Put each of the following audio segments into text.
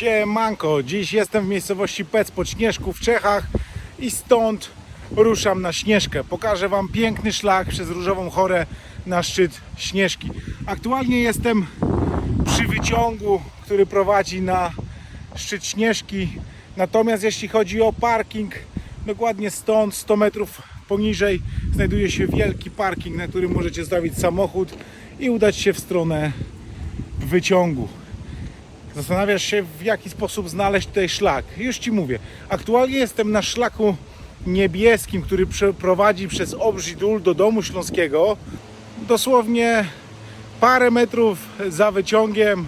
Siemanko, dziś jestem w miejscowości Pec pod Śnieżku w Czechach i stąd ruszam na Śnieżkę. Pokażę Wam piękny szlak przez Różową Chorę na szczyt Śnieżki. Aktualnie jestem przy wyciągu, który prowadzi na szczyt Śnieżki. Natomiast jeśli chodzi o parking, dokładnie stąd, 100 metrów poniżej, znajduje się wielki parking, na którym możecie stawić samochód i udać się w stronę wyciągu. Zastanawiasz się, w jaki sposób znaleźć tutaj szlak. Już Ci mówię. Aktualnie jestem na szlaku niebieskim, który prowadzi przez Obrzy Dól do Domu Śląskiego. Dosłownie parę metrów za wyciągiem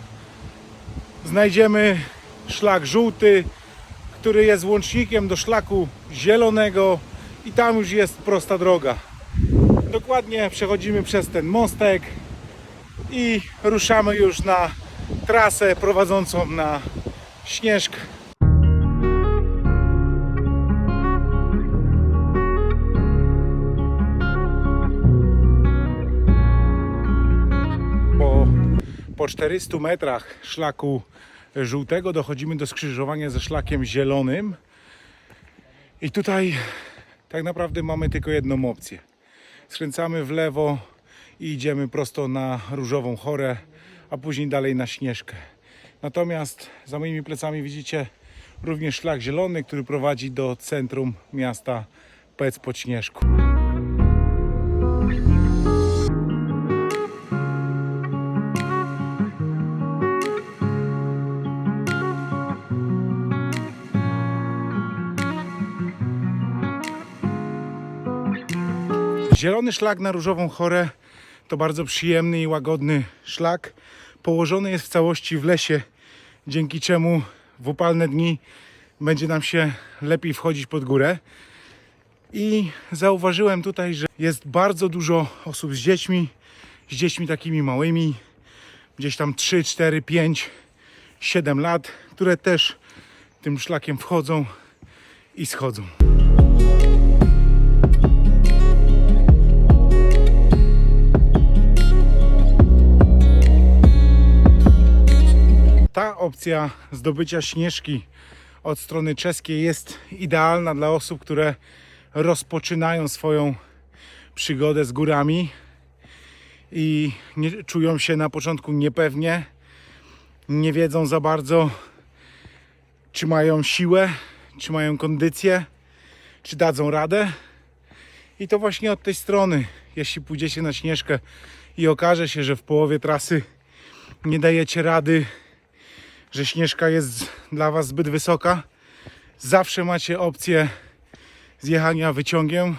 znajdziemy szlak żółty, który jest łącznikiem do szlaku zielonego i tam już jest prosta droga. Dokładnie przechodzimy przez ten mostek i ruszamy już na trasę prowadzącą na Śnieżkę. Po, po 400 metrach szlaku żółtego dochodzimy do skrzyżowania ze szlakiem zielonym. I tutaj tak naprawdę mamy tylko jedną opcję. Skręcamy w lewo i idziemy prosto na Różową Chorę, a później dalej na Śnieżkę. Natomiast za moimi plecami widzicie również szlak zielony, który prowadzi do centrum miasta Pec pod Śnieżku. Zielony szlak na Różową Chorę to bardzo przyjemny i łagodny szlak. Położony jest w całości w lesie, dzięki czemu w upalne dni będzie nam się lepiej wchodzić pod górę. I zauważyłem tutaj, że jest bardzo dużo osób z dziećmi, z dziećmi takimi małymi, gdzieś tam 3, 4, 5, 7 lat, które też tym szlakiem wchodzą i schodzą. Opcja zdobycia śnieżki od strony czeskiej jest idealna dla osób, które rozpoczynają swoją przygodę z górami i nie, czują się na początku niepewnie, nie wiedzą za bardzo, czy mają siłę, czy mają kondycję, czy dadzą radę. I to właśnie od tej strony, jeśli pójdziecie na śnieżkę i okaże się, że w połowie trasy nie dajecie rady że śnieżka jest dla Was zbyt wysoka, zawsze macie opcję zjechania wyciągiem.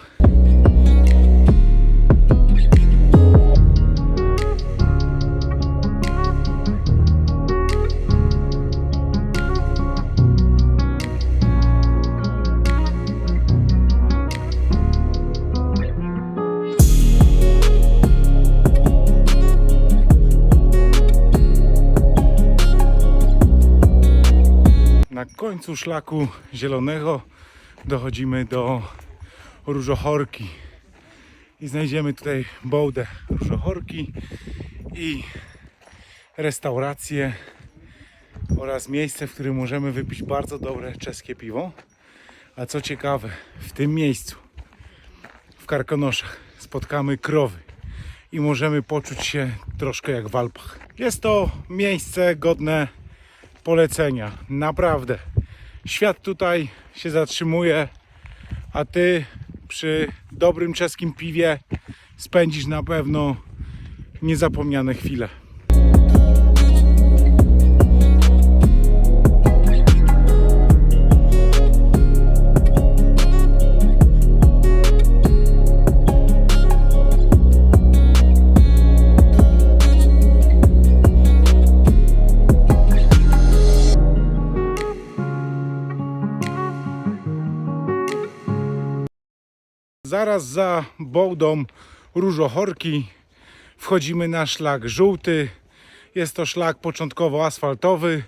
Na końcu szlaku zielonego dochodzimy do Różochorki i znajdziemy tutaj bołdę Różochorki i restaurację oraz miejsce, w którym możemy wypić bardzo dobre czeskie piwo. A co ciekawe, w tym miejscu, w Karkonoszach, spotkamy krowy i możemy poczuć się troszkę jak w Alpach. Jest to miejsce godne polecenia. Naprawdę. Świat tutaj się zatrzymuje, a ty przy dobrym czeskim piwie spędzisz na pewno niezapomniane chwile. Zaraz za bołdą Różochorki wchodzimy na szlak żółty. Jest to szlak początkowo asfaltowy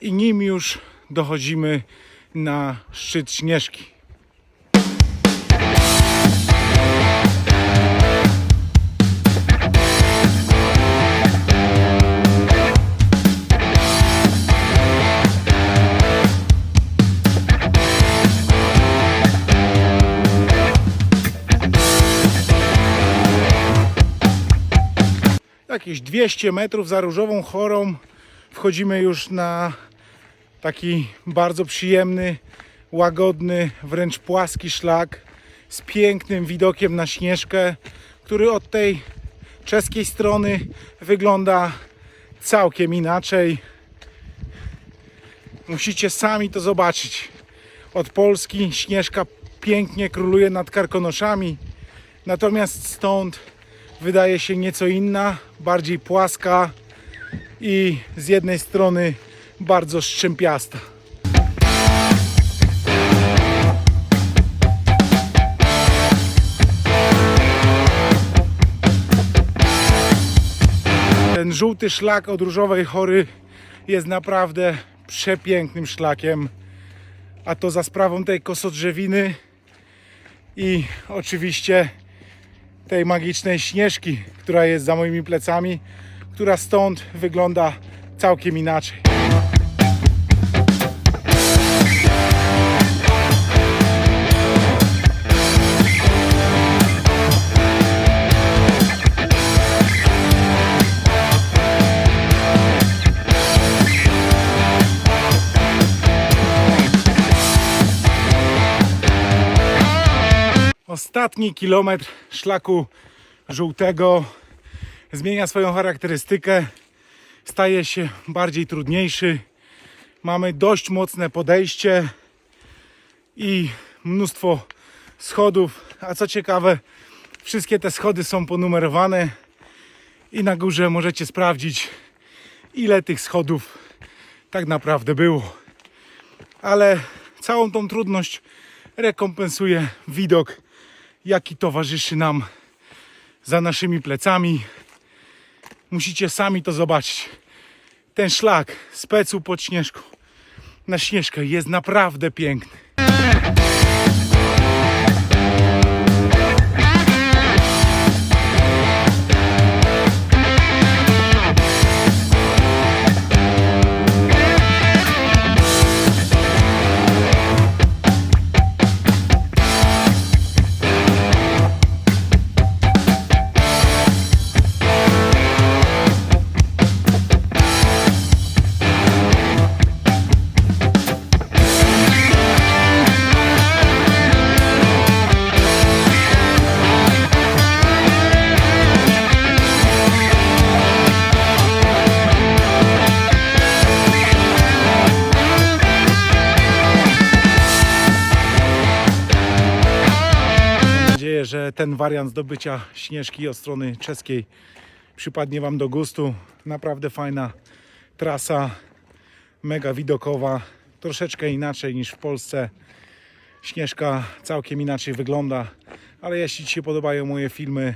i nim już dochodzimy na szczyt Śnieżki. Jakieś 200 metrów za Różową Chorą wchodzimy już na taki bardzo przyjemny, łagodny, wręcz płaski szlak z pięknym widokiem na Śnieżkę, który od tej czeskiej strony wygląda całkiem inaczej. Musicie sami to zobaczyć. Od Polski Śnieżka pięknie króluje nad Karkonoszami, natomiast stąd wydaje się nieco inna, bardziej płaska i z jednej strony bardzo szczępiasta. Ten żółty szlak od Różowej Chory jest naprawdę przepięknym szlakiem, a to za sprawą tej kosodrzewiny i oczywiście tej magicznej śnieżki, która jest za moimi plecami, która stąd wygląda całkiem inaczej. Ostatni kilometr szlaku żółtego zmienia swoją charakterystykę, staje się bardziej trudniejszy. Mamy dość mocne podejście i mnóstwo schodów, a co ciekawe, wszystkie te schody są ponumerowane i na górze możecie sprawdzić, ile tych schodów tak naprawdę było. Ale całą tą trudność rekompensuje widok, jaki towarzyszy nam za naszymi plecami. Musicie sami to zobaczyć. Ten szlak z pecu pod śnieżką na śnieżkę jest naprawdę piękny. Że ten wariant zdobycia śnieżki od strony czeskiej przypadnie Wam do gustu. Naprawdę fajna trasa, mega widokowa, troszeczkę inaczej niż w Polsce. Śnieżka całkiem inaczej wygląda, ale jeśli Ci się podobają moje filmy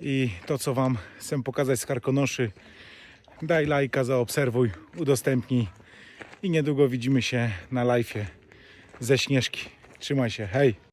i to, co Wam chcę pokazać z Karkonoszy, daj lajka, zaobserwuj, udostępnij i niedługo widzimy się na live'ie ze Śnieżki. Trzymaj się, hej!